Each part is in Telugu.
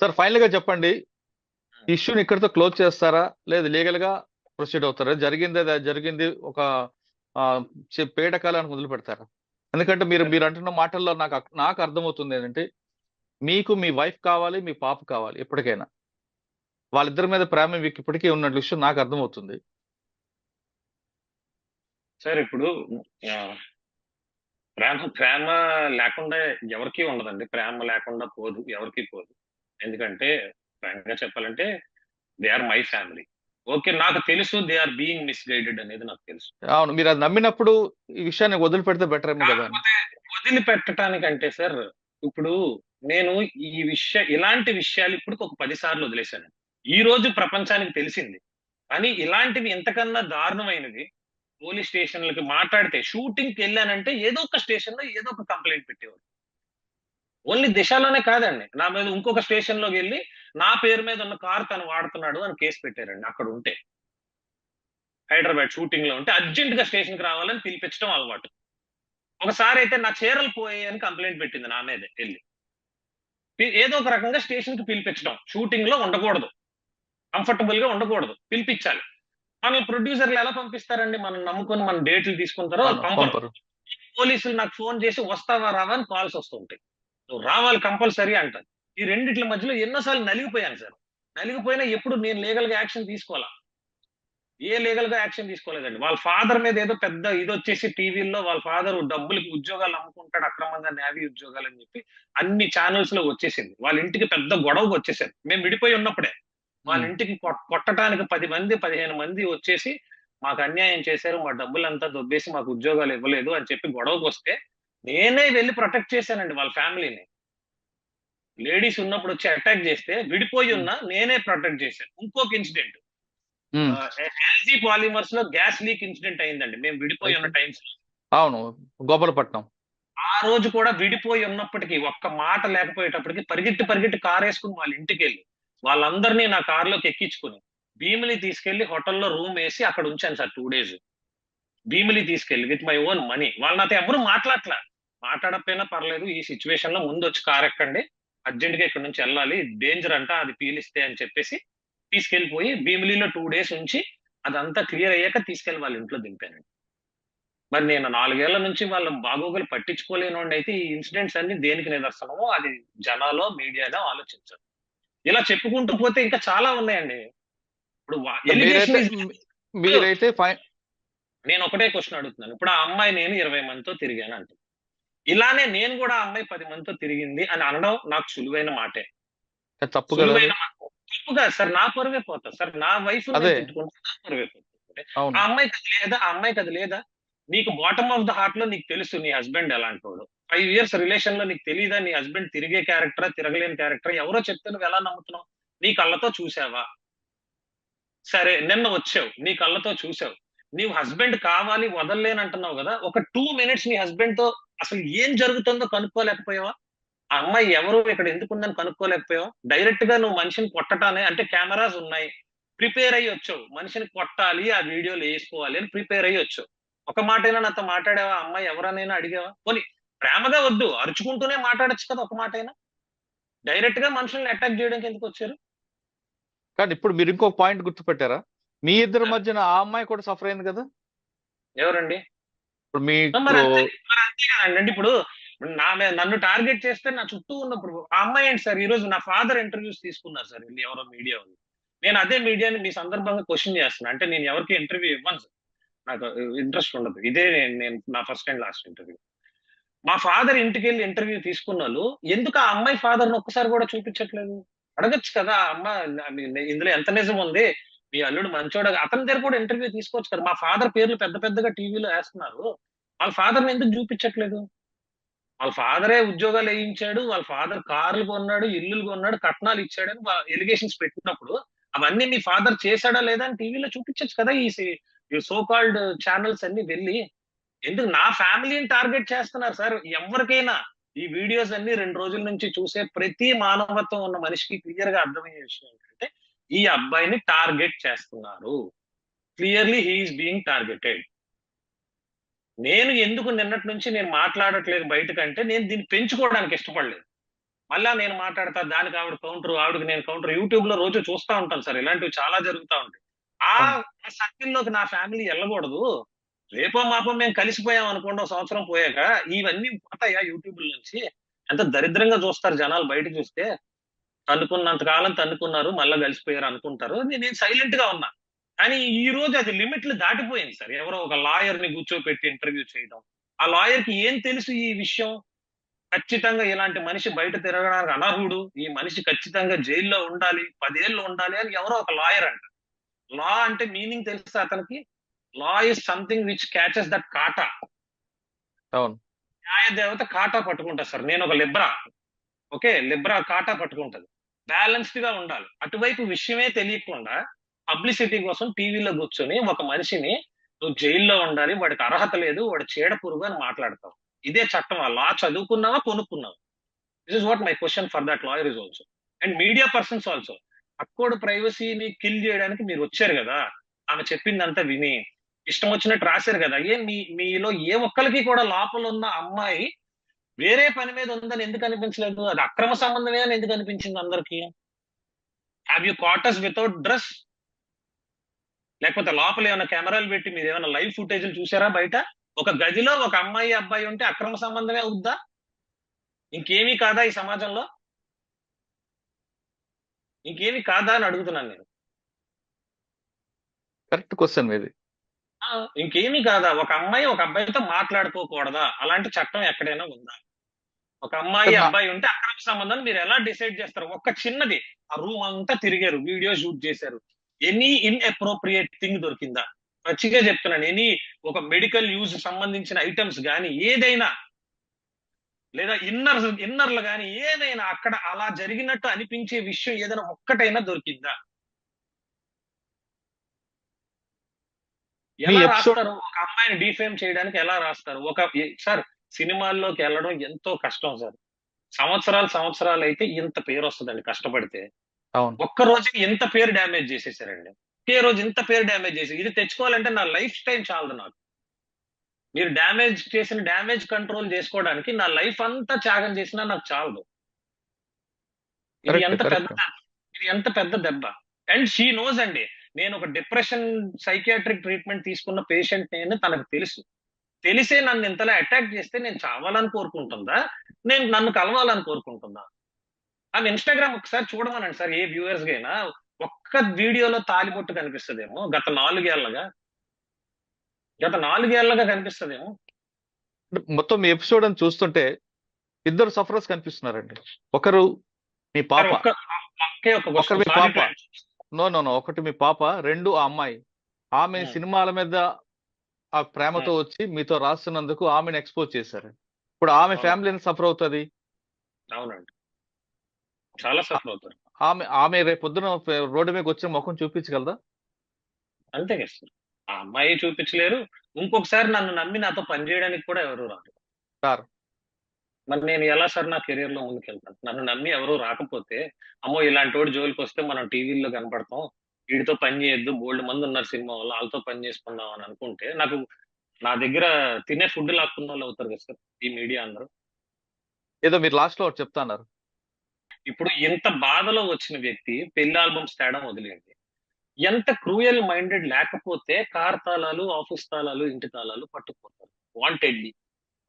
సార్ ఫైనల్గా చెప్పండి ఇష్యూని ఇక్కడితో క్లోజ్ చేస్తారా? లేదు లీగల్గా ప్రొసీడ్ అవుతారా? జరిగింది అది జరిగింది ఒక పేట కాలానికి మొదలు పెడతారా? ఎందుకంటే మీరు మీరు అంటున్న మాటల్లో నాకు నాకు అర్థమవుతుంది ఏంటంటే మీకు మీ వైఫ్ కావాలి మీ పాప కావాలి ఎప్పటికైనా. వాళ్ళిద్దరి మీద ప్రేమ మీకు ఇప్పటికీ ఉన్న విషయం నాకు అర్థమవుతుంది. సార్ ఇప్పుడు ప్రేమ ప్రేమ లేకుండా ఎవరికీ ఉండదండి. ప్రేమ లేకుండా పోదు ఎవరికీ పోదు. ఎందుకంటే ఫ్రాంక్గా చెప్పాలంటే they are my family okay నాకు తెలుసు దే ఆర్ బీయింగ్ మిస్గైడెడ్ అనేది నాకు తెలుసు. అవును మీరు అది నమ్మినప్పుడు ఈ విషయాన్ని వదిలిపెడితే బెటర్ ఏమో కదా. వదిలిపెట్టడానికంటే సార్ ఇప్పుడు నేను ఈ విషయ ఇలాంటి విషయాలు ఇప్పుడు ఒక పది సార్లు వదిలేశాను. ఈ రోజు ప్రపంచానికి తెలిసింది. కానీ ఇలాంటివి ఇంతకన్నా దారుణమైనవి. పోలీస్ స్టేషన్లకి మాట్లాడితే షూటింగ్కి వెళ్ళానంటే ఏదో ఒక స్టేషన్లో ఏదో ఒక కంప్లైంట్ పెట్టేవారు. ఓన్లీ దిశలోనే కాదండి. నా మీద ఇంకొక స్టేషన్లోకి వెళ్ళి నా పేరు మీద ఉన్న కార్ తను వాడుతున్నాడు అని కేసు పెట్టారండి అక్కడ ఉంటే. హైదరాబాద్ షూటింగ్లో ఉంటే అర్జెంట్గా స్టేషన్కి రావాలని పిలిపించడం అలవాటు. ఒకసారి అయితే నా చీరలు పోయాయని కంప్లైంట్ పెట్టింది నా మీద వెళ్ళి. ఏదో ఒక రకంగా స్టేషన్కి పిలిపించడం. షూటింగ్లో ఉండకూడదు. కంఫర్టబుల్గా ఉండకూడదు. పిలిపించాలి. మన ప్రొడ్యూసర్లు ఎలా పంపిస్తారండి? మనం నమ్ముకొని మన డేట్లు తీసుకుంటారో పంపరు. పోలీసులు నాకు ఫోన్ చేసి వస్తావా రావా అని కాల్స్ వస్తుంటాయి. నువ్వు రావాలి కంపల్సరీ అంటారు. ఈ రెండిట్ల మధ్యలో ఎన్నోసార్లు నలిగిపోయాను సార్. నలిగిపోయినా ఎప్పుడు నేను లీగల్గా యాక్షన్ తీసుకోవాలా? ఏ లీగల్గా యాక్షన్ తీసుకోలేదండి. వాళ్ళ ఫాదర్ మీద ఏదో పెద్ద ఇది వచ్చేసి టీవీల్లో వాళ్ళ ఫాదర్ డబ్బులకి ఉద్యోగాలు అమ్ముకుంటాడు అక్రమంగా నేవీ ఉద్యోగాలు అని చెప్పి అన్ని ఛానల్స్లో వచ్చేసింది. వాళ్ళ ఇంటికి పెద్ద గొడవకు వచ్చేసారు. మేము విడిపోయి ఉన్నప్పుడే. వాళ్ళ. ఇంటికి కొట్- కొట్టడానికి పది మంది పదిహేను మంది వచ్చేసి మాకు అన్యాయం చేశారు మా డబ్బులంతా దొబ్బేసి మాకు ఉద్యోగాలు ఇవ్వలేదు అని చెప్పి గొడవకు వస్తే నేనే వెళ్ళి ప్రొటెక్ట్ చేశానండి వాళ్ళ ఫ్యామిలీని. లేడీస్ ఉన్నప్పుడు వచ్చి అటాక్ చేస్తే విడిపోయి ఉన్నా నేనే ప్రొటెక్ట్ చేశాను. ఇంకొక ఇన్సిడెంట్. ఎల్జీ పాలిమర్స్లో గ్యాస్ లీక్ ఇన్సిడెంట్ అయిందండి. మేము విడిపోయి ఉన్న టైమ్స్ అవును. గోపాలపట్నం. ఆ రోజు కూడా విడిపోయి ఉన్నప్పటికీ ఒక్క మాట లేకపోయేటప్పటికి పరిగెట్టి పరిగెట్టి కార్ వేసుకుని వాళ్ళ ఇంటికి వెళ్ళి వాళ్ళందరినీ నా కారులోకి ఎక్కించుకుని భీమిలి తీసుకెళ్ళి హోటల్లో రూమ్ వేసి అక్కడ ఉంచాను సార్ టూ డేస్. భీమిలి తీసుకెళ్ళి విత్ మై ఓన్ మనీ. వాళ్ళు నాతో ఎవరు మాట్లాడట్లా. మాట్లాడకపోయినా పర్లేదు ఈ సిచ్యువేషన్లో ముందు వచ్చి కార్ ఎక్కండి అర్జెంట్గా ఇక్కడ నుంచి వెళ్ళాలి డేంజర్ అంట అది పీలిస్తే అని చెప్పేసి తీసుకెళ్ళిపోయి భీమిలిలో టూ డేస్ ఉంచి అదంతా క్లియర్ అయ్యాక తీసుకెళ్ళి వాళ్ళ ఇంట్లో దింపానండి. మరి నేను నాలుగేళ్ళ నుంచి వాళ్ళ బాగోగులు పట్టించుకోలేని అయితే ఈ ఇన్సిడెంట్స్ అన్ని దేనికి నిదర్శనమో అది జనాలో మీడియాలో ఆలోచించారు. ఇలా చెప్పుకుంటూ పోతే ఇంకా చాలా ఉన్నాయండి. ఇప్పుడు మీరైతే నేను ఒకటే క్వశ్చన్ అడుగుతున్నాను. ఇప్పుడు ఆ అమ్మాయి నేను ఇరవై మందితో తిరిగాను అంట ఇలానే నేను కూడా అమ్మాయి పది మందితో తిరిగింది అని అనడం నాకు సులువైన మాటే. తప్పు కదా అది? సులువైన మాట తప్పు కాదు సార్ నా పరువే పోతా. సార్ నా వైఫ్ అదే. తిట్టుకుంటే నా పరువే పోతుంది. అవును. ఆ అమ్మాయికి అది లేదా? ఆ అమ్మాయికి అది లేదా? నీకు బాటమ్ ఆఫ్ ద హార్ట్లో నీకు తెలుసు నీ హస్బెండ్ ఎలాంటి వాడు ఫైవ్ ఇయర్స్ రిలేషన్లో నీకు తెలియదా నీ హస్బెండ్ తిరిగే క్యారెక్టర్ తిరగలేని క్యారెక్టర్ ఎవరో చెప్తే నువ్వు ఎలా నమ్ముతున్నావు? నీ కళ్ళతో చూసావా? సరే నిన్న వచ్చావు. నీ కళ్ళతో చూసావు. నీవు హస్బెండ్ కావాలి వదలలేని అంటున్నావు కదా ఒక టూ మినిట్స్ నీ హస్బెండ్తో అసలు ఏం జరుగుతుందో కనుక్కోలేకపోయావా? ఆ అమ్మాయి ఎవరు ఇక్కడ ఎందుకుందని కనుక్కోలేకపోయావా? డైరెక్ట్గా నువ్వు మనిషిని కొట్టటానే అంటే కెమెరాస్ ఉన్నాయి ప్రిపేర్ అయ్యి వచ్చావు. మనిషిని కొట్టాలి ఆ వీడియోలు వేసుకోవాలి అని ప్రిపేర్ అయ్యి వచ్చావు. ఒక మాటైనా నాతో మాట్లాడావా? అమ్మాయి ఎవరనైనా అడిగావా? పోనీ ప్రేమగా వద్దు అరుచుకుంటూనే మాట్లాడొచ్చు కదా ఒక మాట అయినా. డైరెక్ట్గా మనుషుల్ని అటాక్ చేయడానికి ఎందుకు వచ్చారు? కానీ ఇప్పుడు మీరు ఇంకో పాయింట్ గుర్తుపెట్టారా? మీ ఇద్దరి మధ్యన ఆ అమ్మాయి కూడా సఫర్ అయింది కదా? ఎవరండి? ఇప్పుడు మీ ఇప్పుడు నా నన్ను టార్గెట్ చేస్తే నా చుట్టూ ఉన్నప్పుడు ఆ అమ్మాయి ఏంటి సార్? ఈ రోజు నా ఫాదర్ ఇంటర్వ్యూస్ తీసుకున్నారు సార్ వెళ్ళి ఎవరో మీడియా ఉంది నేను అదే మీడియాని మీ సందర్భంగా క్వశ్చన్ చేస్తున్నా. అంటే నేను ఎవరికి ఇంటర్వ్యూ ఇవ్వను సార్. నాకు ఇంట్రెస్ట్ ఉండదు. ఇదే నేను నా ఫస్ట్ అండ్ లాస్ట్ ఇంటర్వ్యూ మా ఫాదర్ ఇంటికి వెళ్ళి ఇంటర్వ్యూ తీసుకున్న వాళ్ళు ఎందుకు ఆ అమ్మాయి ఫాదర్ ఒక్కసారి కూడా చూపించట్లేదు? అడగచ్చు కదా ఆ అమ్మ ఇందులో ఎంత నిజం ఉంది? మీ అల్లుడు మంచోడ అతని దగ్గర కూడా ఇంటర్వ్యూ తీసుకోవచ్చు కదా. మా ఫాదర్ పేర్లు పెద్ద పెద్దగా టీవీలో వేస్తున్నారు. వాళ్ళ ఫాదర్ ఎందుకు చూపించట్లేదు? వాళ్ళ ఫాదరే ఉద్యోగాలు వేయించాడు వాళ్ళ ఫాదర్ కార్లు కొన్నాడు ఇల్లులు కొన్నాడు కట్నాలు ఇచ్చాడని ఎలిగేషన్స్ పెట్టినప్పుడు అవన్నీ మీ ఫాదర్ చేశాడా లేదా అని టీవీలో చూపించచ్చు కదా ఈ సో కాల్డ్ ఛానల్స్ అన్ని వెళ్ళి. ఎందుకు నా ఫ్యామిలీని టార్గెట్ చేస్తున్నారు సార్? ఎవరికైనా ఈ వీడియోస్ అన్ని రెండు రోజుల నుంచి చూసే ప్రతి మానవత్వం ఉన్న మనిషికి క్లియర్గా అర్థమయ్యే విషయం ఏంటంటే ఈ అబ్బాయిని టార్గెట్ చేస్తున్నారు. Clearly he is being targeted. నేను ఎందుకు నిన్నటి నుంచి నేను మాట్లాడట్లేదు బయటకంటే నేను దీన్ని పెంచుకోవడానికి ఇష్టపడలేదు. మళ్ళా నేను మాట్లాడతా దానికి ఆవిడ కౌంటర్ ఆవిడకి నేను కౌంటర్ యూట్యూబ్లో రోజు చూస్తా ఉంటాను సార్. ఇలాంటివి చాలా జరుగుతా ఉంటాయి. ఆ సర్కిల్లోకి నా ఫ్యామిలీ వెళ్ళకూడదు. రేపో మాపో మేము కలిసిపోయాం అనుకోండి ఒక సంవత్సరం పోయాక ఇవన్నీ పోతాయా యూట్యూబ్ నుంచి? ఎంత దరిద్రంగా చూస్తారు జనాలు బయట చూస్తే. తన్నుకున్నంత కాలం తన్నుకున్నారు మళ్ళీ కలిసిపోయారు అనుకుంటారు. నేను సైలెంట్గా ఉన్నా. కానీ ఈ రోజు అది లిమిట్లు దాటిపోయింది సార్. ఎవరో ఒక లాయర్ని కూర్చోపెట్టి ఇంటర్వ్యూ చేయడం. ఆ లాయర్కి ఏం తెలుసు ఈ విషయం? ఖచ్చితంగా ఇలాంటి మనిషి బయట తిరగడానికి అనర్హుడు. ఈ మనిషి ఖచ్చితంగా జైల్లో ఉండాలి పదేళ్ళు ఉండాలి అని ఎవరో ఒక లాయర్ అంట. లా అంటే మీనింగ్ తెలుసా అతనికి? Law is something which catches that కాటా అవును. న్యాయ దేవత కాటా పట్టుకుంటా సార్. నేను ఒక లిబ్రా. ఓకే? లిబ్రా కాటా పట్టుకుంటది. బ్యాలెన్స్డ్గా ఉండాలి. అటువైపు విషయమే తెలియకుండా పబ్లిసిటీ కోసం టీవీలో కూర్చొని ఒక మనిషిని నువ్వు జైల్లో ఉండాలి వాడికి అర్హత లేదు వాడు చీడ పురుగు అని మాట్లాడతావు. ఇదే చట్టం. ఆ లా చదువుకున్నావా కొనుక్కున్నావా? This is what my question for that lawyer is also and media persons also అక్కోడు ప్రైవసీని కిల్ చేయడానికి మీరు వచ్చారు కదా? ఆమె చెప్పిందంతా విని. ఇష్టం వచ్చినట్టు రాశారు కదా? ఏ మీ మీలో ఏ ఒక్కరికి కూడా లోపల ఉన్న అమ్మాయి వేరే పని మీద ఉందని ఎందుకు అనిపించలేదు? అది అక్రమ సంబంధమే అని ఎందుకు అనిపించింది అందరికి? Have you quarters without dress లేకపోతే లోపల ఏమైనా కెమెరాలు పెట్టి మీరు ఏమైనా లైవ్ ఫుటేజ్లు చూసారా బయట? ఒక గదిలో ఒక అమ్మాయి అబ్బాయి ఉంటే అక్రమ సంబంధమే అవుద్దా ఇంకేమీ కాదా ఈ సమాజంలో? ఇంకేమీ కాదా అని అడుగుతున్నాను నేను. కరెక్ట్ క్వశ్చన్ ఆ, ఇంకేమీ కాదా? ఒక అమ్మాయి ఒక అబ్బాయితో మాట్లాడుకోకూడదా? అలాంటి చట్టం ఎక్కడైనా ఉందా? ఒక అమ్మాయి అబ్బాయి ఉంటే అక్రమ సంబంధం మీరు ఎలా డిసైడ్ చేస్తారు? ఒక్క చిన్నది. ఆ రూమ్ అంతా తిరిగారు వీడియో షూట్ చేశారు. ఎనీ ఇన్ అప్రోప్రియేట్ థింగ్ దొరికిందా? పచ్చిగా చెప్తున్నాను. ఎనీ ఒక మెడికల్ యూజ్ సంబంధించిన ఐటమ్స్ కానీ ఏదైనా లేదా ఇన్నర్ ఇన్నర్లు కానీ ఏదైనా అక్కడ అలా జరిగినట్టు అనిపించే విషయం ఏదైనా ఒక్కటైనా దొరికిందా? ఎలా రాస్తారు? ఒక అమ్మాయిని డిఫేమ్ చేయడానికి ఎలా రాస్తారు? ఒక సార్ సినిమాల్లోకి వెళ్ళడం ఎంతో కష్టం సార్. సంవత్సరాలు సంవత్సరాలు అయితే ఇంత పేరు వస్తుందండి కష్టపడితే. ఒక్క రోజు ఇంత పేరు డ్యామేజ్ చేసేసారండి. ఒకే రోజు ఇంత పేరు డ్యామేజ్ చేసి ఇది తెచ్చుకోవాలంటే నా లైఫ్ టైం చాలదు నాకు. మీరు డ్యామేజ్ చేసిన డ్యామేజ్ కంట్రోల్ చేసుకోవడానికి నా లైఫ్ అంతా త్యాగం చేసినా నాకు చాలదు. ఇది ఎంత. పెద్ద ఇది ఎంత పెద్ద దెబ్బ. అండ్ షీ నోస్ అండి. నేను ఒక డిప్రెషన్ సైకియాట్రిక్ ట్రీట్మెంట్ తీసుకున్న పేషెంట్ నేను తనకు తెలుసు. తెలిసే నన్ను ఇంతలా అటాక్ చేస్తే నేను చావాలని కోరుకుంటుందా? నేను నన్ను కలవాలని కోరుకుంటుందా? ఆమె ఇన్స్టాగ్రామ్ ఒకసారి చూడమనండి సార్ ఏ వ్యూవర్స్ గైనా ఒక్క వీడియోలో తాలిబొట్టు కనిపిస్తుందేమో గత నాలుగేళ్ళగా. గత నాలుగేళ్ళగా కనిపిస్తుందేమో. మొత్తం మీ ఎపిసోడ్ అని చూస్తుంటే ఇద్దరు సఫరర్స్ కనిపిస్తున్నారండి. ఒకరు మీ పాప. సార్, ఒక్క ఒకే ఒక ఒక్క మీ. పాప. నో నో నో ఒకటి మీ పాప రెండు ఆ అమ్మాయి. ఆమె. సినిమాల మీద ఆ ప్రేమతో వచ్చి మీతో రాస్తున్నందుకు ఆమెను ఎక్స్పోజ్ చేశారు. ఇప్పుడు ఆమె అవును. ఫ్యామిలీని సఫర్ అవుతుంది. అవునండి. చాలా సఫర్ అవుతారు. ఆమె ఆమె రేపు పొద్దున రోడ్డు మీద వచ్చిన ముఖం చూపించగలదా? అంతే కదా సార్. ఆ అమ్మాయి చూపించలేరు. ఇంకొకసారి నన్ను నమ్మి నాతో పనిచేయడానికి కూడా ఎవరు రారు. సార్ మరి నేను ఎలా సార్ నా కెరీర్లో ముందుకెళ్తాను? నన్ను నమ్మి ఎవరు రాకపోతే అమ్మో ఇలాంటి వాడు జోలికి వస్తే మనం టీవీలో కనపడతాం. వీడితో పని చేయొద్దు బోల్డ్ మంది ఉన్నారు సినిమా వాళ్ళు వాళ్ళతో పని చేసుకుందాం అని అనుకుంటే నాకు నా దగ్గర తినే ఫుడ్ లాక్కున్న వాళ్ళు అవుతారు కదా సార్ ఈ మీడియా అందరూ. ఏదో మీరు లాస్ట్లో చెప్తాన్నారు. ఇప్పుడు ఇంత బాధలో వచ్చిన వ్యక్తి పెళ్ళి ఆల్బమ్స్ తేడం వదిలేండి. ఎంత క్రూయల్ మైండెడ్ లేకపోతే కార్ తాళాలు ఆఫీస్ తాళాలు ఇంటి తాళాలు పట్టుకుపోతారు. వాంటెడ్లీ.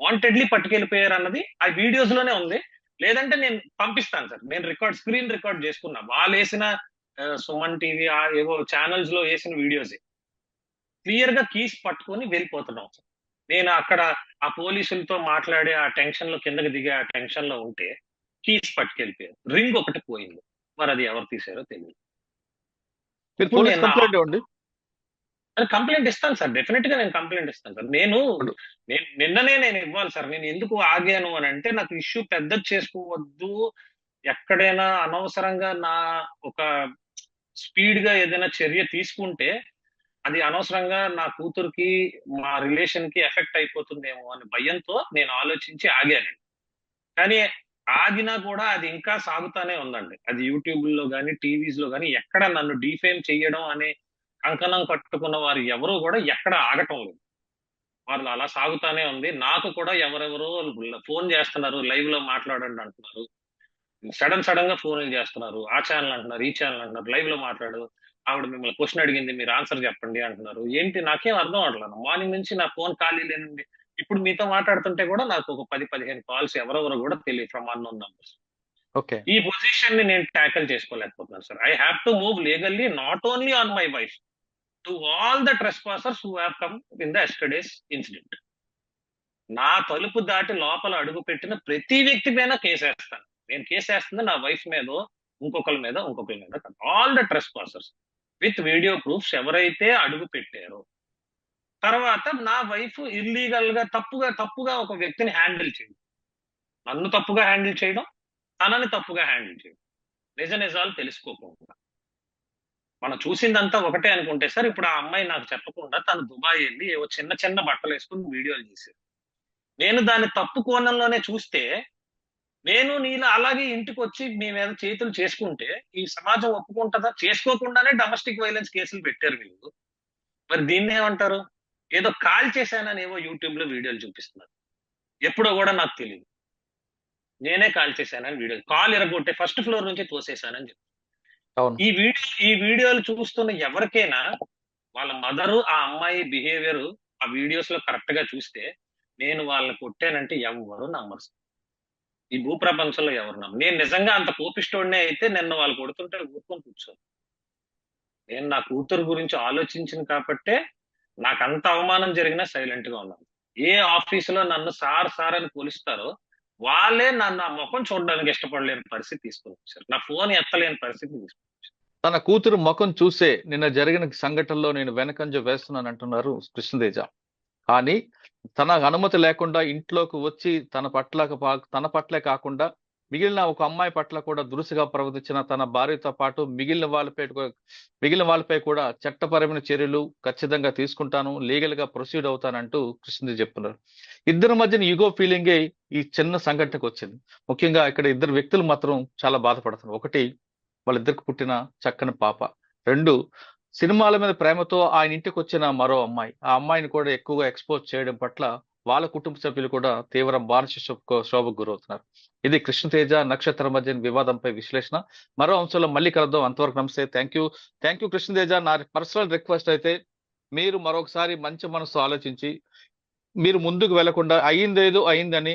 వాంటెడ్లీ పట్టుకెళ్ళిపోయారు అన్నది ఆ వీడియోస్లోనే ఉంది. లేదంటే నేను పంపిస్తాను సార్. నేను రికార్డ్ స్క్రీన్ రికార్డ్ చేసుకున్నా. వాళ్ళు వేసిన సుమన్ టీవీ ఆ ఏవో ఛానల్స్లో వేసిన వీడియోస్ క్లియర్గా కీస్ పట్టుకొని వెళ్ళిపోతున్నాం. సార్ నేను అక్కడ ఆ పోలీసులతో మాట్లాడే ఆ టెన్షన్లో కిందకి దిగే ఆ టెన్షన్లో ఉంటే కీస్ పట్టుకెళ్ళిపోయారు. రింగ్ ఒకటి పోయింది. మరి అది ఎవరు తీసారో తెలియదు కంప్లైంట్ ఇస్తాను సార్. డెఫినెట్గా నేను కంప్లైంట్ ఇస్తాను సార్. నేను నేను నిన్ననే నేను ఇవ్వాలి సార్. నేను ఎందుకు ఆగాను అని అంటే నాకు ఇష్యూ పెద్దది చేసుకోవద్దు. ఎక్కడైనా అనవసరంగా నా ఒక స్పీడ్గా ఏదైనా చర్య తీసుకుంటే అది అనవసరంగా నా కూతురికి మా రిలేషన్కి ఎఫెక్ట్ అయిపోతుందేమో అని భయంతో నేను ఆలోచించి ఆగాను కానీ ఆగినా కూడా అది ఇంకా సాగుతానే ఉందండి. అది యూట్యూబ్లో కానీ టీవీస్లో కానీ ఎక్కడ నన్ను డిఫేమ్ చేయడం అనే కంకణం కట్టుకున్న వారు ఎవరు కూడా ఎక్కడ ఆగటం లేదు. వాళ్ళు అలా సాగుతానే ఉంది. నాకు కూడా ఎవరెవరో ఫోన్ చేస్తున్నారు లైవ్లో మాట్లాడండి అంటున్నారు. సడన్ సడన్గా ఫోన్లు చేస్తున్నారు. ఆ ఛానల్ అంటున్నారు ఈ ఛానల్ అంటున్నారు లైవ్లో మాట్లాడు. ఆవిడ మిమ్మల్ని క్వశ్చన్ అడిగింది మీరు ఆన్సర్ చెప్పండి అంటున్నారు. ఏంటి? నాకేం అర్థం అవట్లేదు మార్నింగ్ నుంచి నా ఫోన్ ఖాళీ లేనండి ఇప్పుడు మీతో మాట్లాడుతుంటే కూడా నాకు ఒక పది పదిహేను కాల్స్ ఎవరెవరో కూడా తెలియదు ఫ్రమ్ అన్నోన్ నంబర్స్. ఓకే. ఈ పొజిషన్ని నేను tackle చేసుకోలేకపోతున్నాను sir. I have to move legally not only on my wife to all the trespassers who have come in the yesterday's incident. నా తలుపు దాటి లోపల అడుగు పెట్టిన ప్రతి వ్యక్తి పైన కేసేస్తాను. నేను కేసేస్తుంది నా వైఫ్ మీద ఇంకొకరి మీద ఇంకొకరి మీద all the trespassers with video proofs ఎవరైతే అడుగు పెట్టారో తర్వాత నా వైఫ్ ఇల్లీగల్గా తప్పుగా తప్పుగా ఒక వ్యక్తిని హ్యాండిల్ చేయడం. నన్ను తప్పుగా హ్యాండిల్ చేయడం తనని తప్పుగా హ్యాండిల్ చేయడం. నిజ నిజాలు తెలుసుకోకుండా. మనం చూసిందంతా ఒకటే అనుకుంటే సార్ ఇప్పుడు ఆ అమ్మాయి నాకు చెప్పకుండా తను దుబాయ్ వెళ్ళి ఏవో చిన్న చిన్న బట్టలు వేసుకుని వీడియోలు చేశారు నేను దాన్ని తప్పు కోణంలోనే చూస్తే నేను నీళ్ళు అలాగే ఇంటికి వచ్చి మీ మీద చేతులు చేసుకుంటే ఈ సమాజం ఒప్పుకుంటుందా? చేసుకోకుండానే డొమెస్టిక్ వైలెన్స్ కేసులు పెట్టారు వీళ్ళు. మరి దీన్ని ఏమంటారు? ఏదో కాల్ చేశానని ఏవో యూట్యూబ్లో వీడియోలు చూపిస్తున్నారు. ఎప్పుడో కూడా నాకు తెలియదు నేనే కాల్ చేశానని వీడియో కాల్ ఎరగొట్టే ఫస్ట్ ఫ్లోర్ నుంచి తోసేశానని చెప్పి. ఈ వీడియో ఈ వీడియోలు చూస్తున్న ఎవరికైనా వాళ్ళ మదరు ఆ అమ్మాయి బిహేవియర్ ఆ వీడియోస్లో కరెక్ట్గా చూస్తే నేను వాళ్ళని కొట్టానంటే ఎవరు నమ్మరు. ఈ భూప్రపంచంలో ఎవరున్నాం నేను నిజంగా అంత కోపిష్టోడినే అయితే నిన్న వాళ్ళు కొడుతుంటే ఊరుకొని కూర్చోను. నేను నా కూతురు గురించి ఆలోచించిన కాబట్టే నాకు అంత అవమానం జరిగినా సైలెంట్గా ఉన్నాను. ఏ ఆఫీసులో నన్ను సార్ సార్ అని పోలిస్తారో వాళ్ళే నన్ను ఆ ముఖం చూడడానికి ఇష్టపడలేని పరిస్థితి తీసుకుని వచ్చారు. నా ఫోన్ ఎత్తలేని పరిస్థితి తీసుకుని తన కూతురు ముఖం చూసే నిన్న జరిగిన సంఘటనలో నేను వెనకంజ వేస్తున్నాను అంటున్నారు కృష్ణదేజ కానీ తన అనుమతి లేకుండా ఇంట్లోకి వచ్చి తన పట్ల తన పట్లే కాకుండా మిగిలిన ఒక అమ్మాయి పట్ల కూడా దురుసుగా ప్రవర్తించిన తన భార్యతో పాటు మిగిలిన వాళ్ళపై మిగిలిన వాళ్ళపై కూడా చట్టపరమైన చర్యలు ఖచ్చితంగా తీసుకుంటాను లీగల్గా ప్రొసీడ్ అవుతానంటూ కృష్ణదేవి చెప్తున్నారు. ఇద్దరి మధ్యన యుగో ఫీలింగే ఈ చిన్న సంఘటనకు వచ్చింది. ముఖ్యంగా ఇక్కడ ఇద్దరు వ్యక్తులు మాత్రం చాలా బాధపడుతున్నారు. ఒకటి వాళ్ళిద్దరికి పుట్టిన చక్కని పాప. రెండు సినిమాల మీద ప్రేమతో ఆయన ఇంటికి వచ్చిన మరో అమ్మాయి. ఆ అమ్మాయిని కూడా ఎక్కువగా ఎక్స్పోజ్ చేయడం పట్ల వాళ్ళ కుటుంబ సభ్యులు కూడా తీవ్ర మానసిక శోభకు గురవుతున్నారు. ఇది కృష్ణతేజ నక్షత్ర మధ్య వివాదంపై విశ్లేషణ. మరో అంశంలో మళ్ళీ కలుద్దాం. అంతవరకు నమస్తే. Thank you thank you Krishna Teja. నా పర్సనల్ రిక్వెస్ట్ అయితే మీరు మరొకసారి మంచి మనసు ఆలోచించి మీరు ముందుకు వెళ్ళకుండా అయిందేదో అయిందని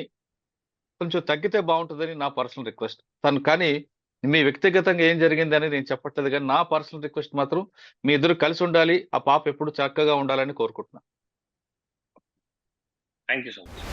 కొంచెం తగ్గితే బాగుంటుందని నా పర్సనల్ రిక్వెస్ట్ తను కానీ మీ వ్యక్తిగతంగా ఏం జరిగిందని నేను చెప్పట్లేదు కానీ నా పర్సనల్ రిక్వెస్ట్ మాత్రం మీ ఇద్దరు కలిసి ఉండాలి ఆ పాప ఎప్పుడు చక్కగా ఉండాలని కోరుకుంటున్నాను థ్యాంక్ యూ సో మచ్